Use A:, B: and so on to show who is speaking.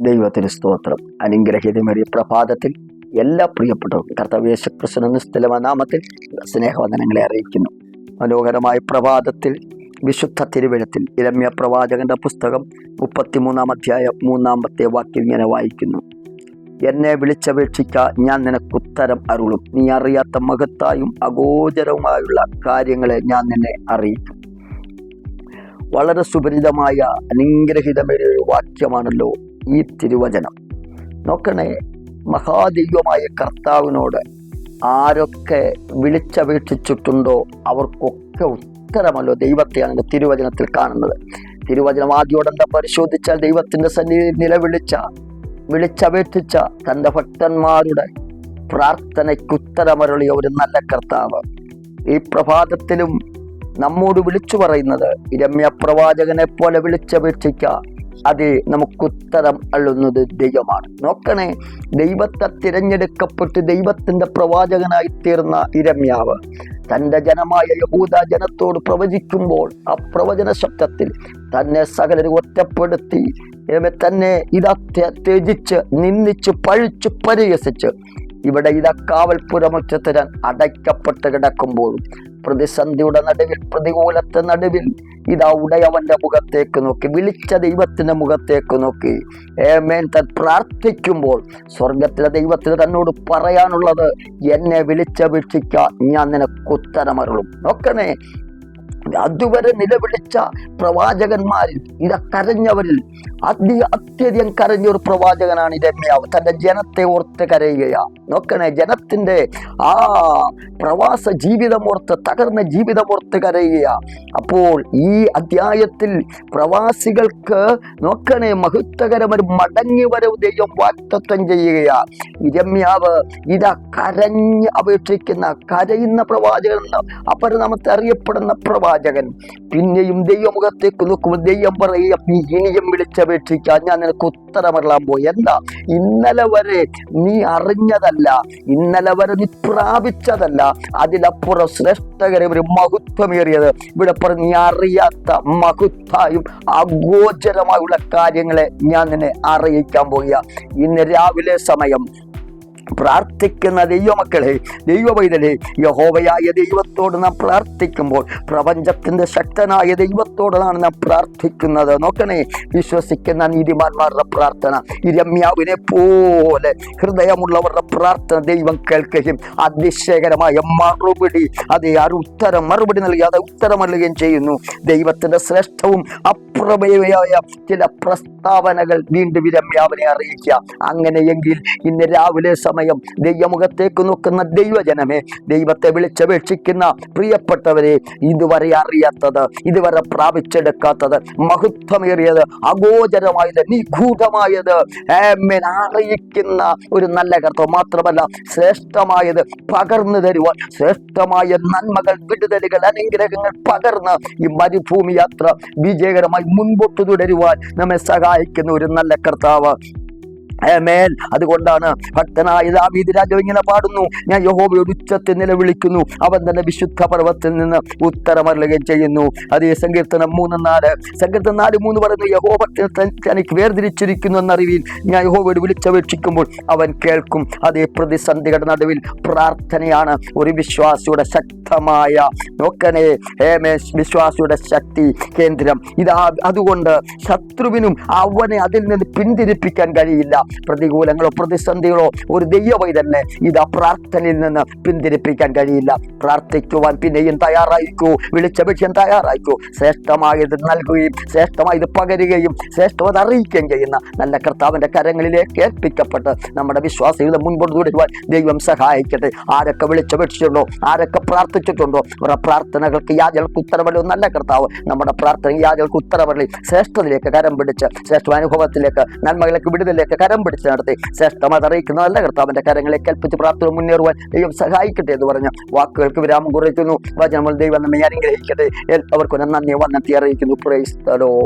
A: ദൈവത്തിന് സ്തോത്രം. അനുഗ്രഹീതമേറിയ പ്രഭാതത്തിൽ എല്ലാ പ്രിയപ്പെട്ടവർക്കും കർത്തവേശ കൃഷ്ണൻ നിസ്തലമ നാമത്തിൽ സ്നേഹവന്ദനങ്ങളെ അറിയിക്കുന്നു. മനോഹരമായ പ്രഭാതത്തിൽ വിശുദ്ധ തിരുവഴുത്തിൽ ഇരമ്യ പ്രവാചകന്റെ പുസ്തകം മുപ്പത്തിമൂന്നാം അധ്യായം മൂന്നാമത്തെ വാക്യം ഇങ്ങനെ വായിക്കുന്നു. എന്നെ വിളിച്ചപേക്ഷിക്ക ഞാൻ നിനക്ക് ഉത്തരം അരുളും. നീ അറിയാത്ത മഹത്തായും അഗോചരവുമായുള്ള കാര്യങ്ങളെ ഞാൻ നിന്നെ അറിയിക്കും. വളരെ സുപരിതമായ അനുഗ്രഹിതമായ ഒരു വാക്യമാണല്ലോ ഈ തിരുവചനം. നോക്കണേ മഹാദൈവമായ കർത്താവിനോട് ആരൊക്കെ വിളിച്ചപേക്ഷിച്ചിട്ടുണ്ടോ അവർക്കൊക്കെ ഉത്തരമല്ലോ ദൈവത്തെയാണ് തിരുവചനത്തിൽ കാണുന്നത്. തിരുവചനം ആദ്യോടെന്താ പരിശോധിച്ചാൽ ദൈവത്തിന്റെ സന്നിധിയിൽ നിലവിളിച്ച വിളിച്ചപേക്ഷിച്ച തന്റെ ഭക്തന്മാരുടെ പ്രാർത്ഥനയ്ക്ക് ഉത്തരമരുളിയ ഒരു നല്ല കർത്താവ്. ഈ പ്രഭാതത്തിലും നമ്മോട് വിളിച്ചു പറയുന്നത് രമ്യ പ്രവാചകനെ പോലെ വിളിച്ചപേക്ഷിക്ക അത് നമുക്കുത്തരം അള്ളുന്നത് ദൈവമാണ്. നോക്കണേ ദൈവത്തെ തിരഞ്ഞെടുക്കപ്പെട്ട് ദൈവത്തിന്റെ പ്രവാചകനായി തീർന്ന ഇരമ്യാവ് തന്റെ ജനമായ യഹൂദ ജനത്തോട് പ്രവചിക്കുമ്പോൾ ആ പ്രവചന ശബ്ദത്തിൽ തന്നെ സകലരെ ഒറ്റപ്പെടുത്തി തന്നെ ഇതാ ത്യ- ത്യജിച്ച് നിന്ദിച്ച് പഴിച്ചു പരിഹസിച്ച് ഇവിടെ ഇതാ കാവൽപുരമുറ്റത്തിരൻ അടയ്ക്കപ്പെട്ട് കിടക്കുമ്പോഴും പ്രതിസന്ധിയുടെ നടുവിൽ പ്രതികൂലത്തെ നടുവിൽ ഇതാ ഉടയവന്റെ മുഖത്തേക്ക് നോക്കി വിളിച്ച ദൈവത്തിന്റെ മുഖത്തേക്ക് നോക്കി. ഏമേൻ തൻ പ്രാർത്ഥിക്കുമ്പോൾ സ്വർഗത്തിലെ ദൈവത്തിന് തന്നോട് പറയാനുള്ളത് എന്നെ വിളിച്ചപേക്ഷിക്ക ഞാൻ നിനക്ക് ഉത്തരമരുളും. നോക്കണേ അതുവരെ നിലവിളിച്ച പ്രവാചകന്മാരിൽ ഇത കരഞ്ഞവരിൽ അതി അത്യധികം കരഞ്ഞ ഒരു പ്രവാചകനാണ് രമ്യാവ്. തന്റെ ജനത്തെ ഓർത്ത് കരയുകയാണ് നോക്കണേ ജനത്തിന്റെ ആ പ്രവാസ ജീവിതം ഓർത്ത് തകർന്ന ജീവിതം ഓർത്ത് കരയുകയാ. അപ്പോൾ ഈ അധ്യായത്തിൽ പ്രവാസികൾക്ക് നോക്കണേ മഹത്വകരമൊരു മടങ്ങി വരവ് ദൈവം വാക്തത്വം ചെയ്യുകയാണ് രമ്യാവ് ഇതാ കരഞ്ഞ് അപേക്ഷിക്കുന്ന കരയുന്ന പ്രവാചകൻ അപരനാമത്തെ അറിയപ്പെടുന്ന പ്രവാചകൻ. പിന്നെയും ദൈവമുഖത്തേക്ക് നോക്കുമ്പോൾ ദൈവം പറയുക നീ ഇനിയും വിളിച്ചപേക്ഷിക്കാൻ ഞാൻ നിനക്ക് ഉത്തരമറിയാൻ പോയി. എന്താ? ഇന്നലെ വരെ നീ അറിഞ്ഞതല്ല ഇന്നലെ വരെ നീ പ്രാപിച്ചതല്ല അതിലപ്പുറം ശ്രേഷ്ഠകരെ ഒരു മഹത്വമേറിയത്. ഇവിടെ പറഞ്ഞ് നീ അറിയാത്ത മഹത്തായും അഗോചരമായുള്ള കാര്യങ്ങളെ ഞാൻ നിന്നെ അറിയിക്കാൻ പോകുക ഇന്ന് രാവിലെ സമയം പ്രാർത്ഥിക്കുന്ന ദൈവമക്കളെ ദൈവവൈതലെ യഹോവയായ ദൈവത്തോട് നാം പ്രാർത്ഥിക്കുമ്പോൾ പ്രപഞ്ചത്തിന്റെ ശക്തനായ ദൈവത്തോടാണ് നാം പ്രാർത്ഥിക്കുന്നത്. നോക്കണേ വിശ്വസിക്കുന്ന നീതിമാന്മാരുടെ പ്രാർത്ഥന രമ്യാവിനെ പോലെ ഹൃദയമുള്ളവരുടെ പ്രാർത്ഥന ദൈവം കേൾക്കുകയും അതിശയകരമായ മറുപടി അത് ആ ഉത്തരം മറുപടി നൽകി അത് ഉത്തരം നൽകുകയും ചെയ്യുന്നു. ദൈവത്തിന്റെ ശ്രേഷ്ഠവും അപ്രമേയമായ ചില പ്രസ്താവനകൾ വീണ്ടും ഈ രമ്യാവിനെ അറിയിക്കുക. അങ്ങനെയെങ്കിൽ ഇന്ന് രാവിലെ സമയം ദൈവമുഖത്തേക്ക് നോക്കുന്ന ദൈവജനമേ ദൈവത്തെ വിളിച്ചപേക്ഷിക്കുന്ന പ്രിയപ്പെട്ടവരെ ഇതുവരെ അറിയാത്തത് ഇതുവരെ പ്രാപിച്ചെടുക്കാത്തത് മഹത്വമേറിയത് അഗോചരമായത് നിഗൂഢമായത് അറിയിക്കുന്ന ഒരു നല്ല കർത്തം മാത്രമല്ല ശ്രേഷ്ഠമായത് പകർന്നു തരുവാൻ ശ്രേഷ്ഠമായ നന്മകൾ വിടുതലുകൾ അനുഗ്രഹങ്ങൾ പകർന്ന് ഈ മരുഭൂമി യാത്ര വിജയകരമായി മുൻപോട്ട് തുടരുവാൻ നമ്മെ സഹായിക്കുന്ന ഒരു നല്ല കർത്താവ്. അതുകൊണ്ടാണ് ഭക്തനായ ദാവീദ് രാജാവ് ഇങ്ങനെ പാടുന്നു. ഞാൻ യഹോവയോട് ഉച്ചത്തിൽ നിലവിളിക്കുന്നു. അവൻ തന്നെ വിശുദ്ധ പർവത്തിൽ നിന്ന് ഉത്തരമരുളുകയും ചെയ്യുന്നു. അതേ സങ്കീർത്തനം മൂന്ന് നാല്. സങ്കീർത്തനം നാല് മൂന്ന് പറയുന്നു യഹോവ തനിക്ക് വേർതിരിച്ചിരിക്കുന്നു എന്നറിവിൽ ഞാൻ യഹോവയോട് വിളിച്ചപേക്ഷിക്കുമ്പോൾ അവൻ കേൾക്കും. അതേ പ്രതിസന്ധികളുടെ നടുവിൽ പ്രാർത്ഥനയാണ്. ഒരു വിശ്വാസിയുടെ ശക്തമായ നോക്കണേ ഹേമേ വിശ്വാസിയുടെ ശക്തി കേന്ദ്രം. ഇതാ അതുകൊണ്ട് ശത്രുവിനും അവനെ അതിൽ നിന്ന് പിന്തിരിപ്പിക്കാൻ കഴിയില്ല. പ്രതികൂലങ്ങളോ പ്രതിസന്ധികളോ ഒരു ദൈവമായി തന്നെ ഇത് പ്രാർത്ഥനയിൽ നിന്ന് പിന്തിരിപ്പിക്കാൻ കഴിയില്ല. പ്രാർത്ഥിക്കുവാൻ പിന്നെയും തയ്യാറായിക്കൂ വിളിച്ചപേക്ഷൻ തയ്യാറായിക്കൂ ശ്രേഷ്ഠമായത് നൽകുകയും ശ്രേഷ്ഠമായത് പകരുകയും ശ്രേഷ്ഠമത് അറിയിക്കുകയും ചെയ്യുന്ന നല്ല കർത്താവിന്റെ കരങ്ങളിലേക്ക് ഏൽപ്പിക്കപ്പെട്ട് നമ്മുടെ വിശ്വാസികളെ മുൻപോട്ട് തുടരുവാൻ ദൈവം സഹായിക്കട്ടെ. ആരൊക്കെ വിളിച്ചപേക്ഷിച്ചിട്ടുണ്ടോ? ആരൊക്കെ പ്രാർത്ഥിച്ചിട്ടുണ്ടോ? അവരുടെ പ്രാർത്ഥനകൾക്ക് യാചകൾക്ക് ഉത്തരവല്ലോ നല്ല കർത്താവ് നമ്മുടെ പ്രാർത്ഥന യാചകൾക്ക് ഉത്തരവള്ളി ശ്രേഷ്ഠത്തിലേക്ക് കരം പിടിച്ച് ശ്രേഷ്ഠ അനുഭവത്തിലേക്ക് നന്മകളിലേക്ക് വിടുതലിലേക്ക് കരം പിടിച്ച് നടത്തി. ശ്രേഷ്ഠമതറിയിക്കുന്ന നല്ല കർത്താവിന്റെ കരങ്ങളെ കൽപ്പിച്ച് പ്രാർത്ഥന മുന്നേറുവാൻ ദൈവം സഹായിക്കട്ടെ എന്ന് പറഞ്ഞു. വാക്കുകൾക്ക് വിരാമം കുറിക്കുന്നു. വചനങ്ങൾ ദൈവം നമ്മെ അനുഗ്രഹിക്കട്ടെ. എല്ലാവർക്കും നന്ദി വന്നെത്തി അറിയിക്കുന്നു. പ്രൈസ് തലോ.